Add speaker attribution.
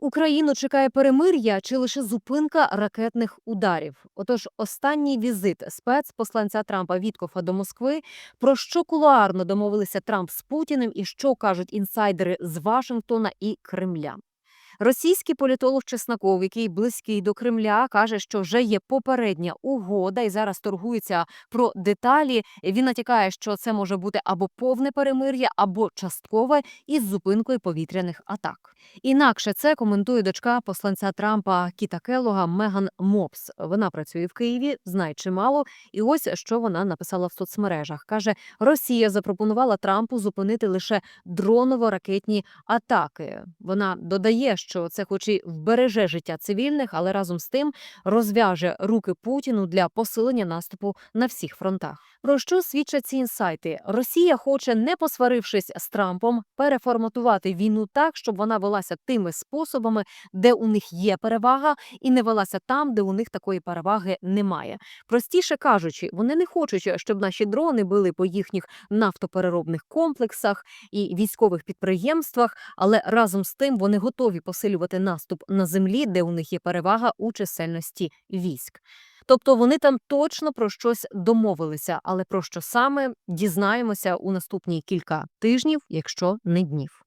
Speaker 1: Україну чекає перемир'я чи лише зупинка ракетних ударів. Отож, останній візит спецпосланця Трампа Віткофа до Москви. Про що кулуарно домовилися Трамп з Путіним, і що кажуть інсайдери з Вашингтона і Кремля. Російський політолог Чесноков, який близький до Кремля, каже, що вже є попередня угода, і зараз торгується про деталі. Він натякає, що це може бути або повне перемир'я, або часткове із зупинкою повітряних атак. Інакше це коментує дочка посланця Трампа Кіта Келлога Меган Мопс. Вона працює в Києві, знає чимало. І ось що вона написала в соцмережах. каже: Росія запропонувала Трампу зупинити лише дроново-ракетні атаки. Вона додає, що це, хоч і вбереже життя цивільних, але разом з тим розв'яже руки Путіну для посилення наступу на всіх фронтах. Про що свідчать ці інсайти? Росія хоче, не посварившись з Трампом, переформатувати війну так, щоб вона велася тими способами, де у них є перевага, і не велася там, де у них такої переваги немає. Простіше кажучи, вони не хочуть, щоб наші дрони били по їхніх нафтопереробних комплексах і військових підприємствах, але разом з тим вони готові посилювати наступ на землі, де у них є перевага у чисельності військ. Тобто вони там точно про щось домовилися, але про що саме дізнаємося у наступні кілька тижнів, якщо не днів.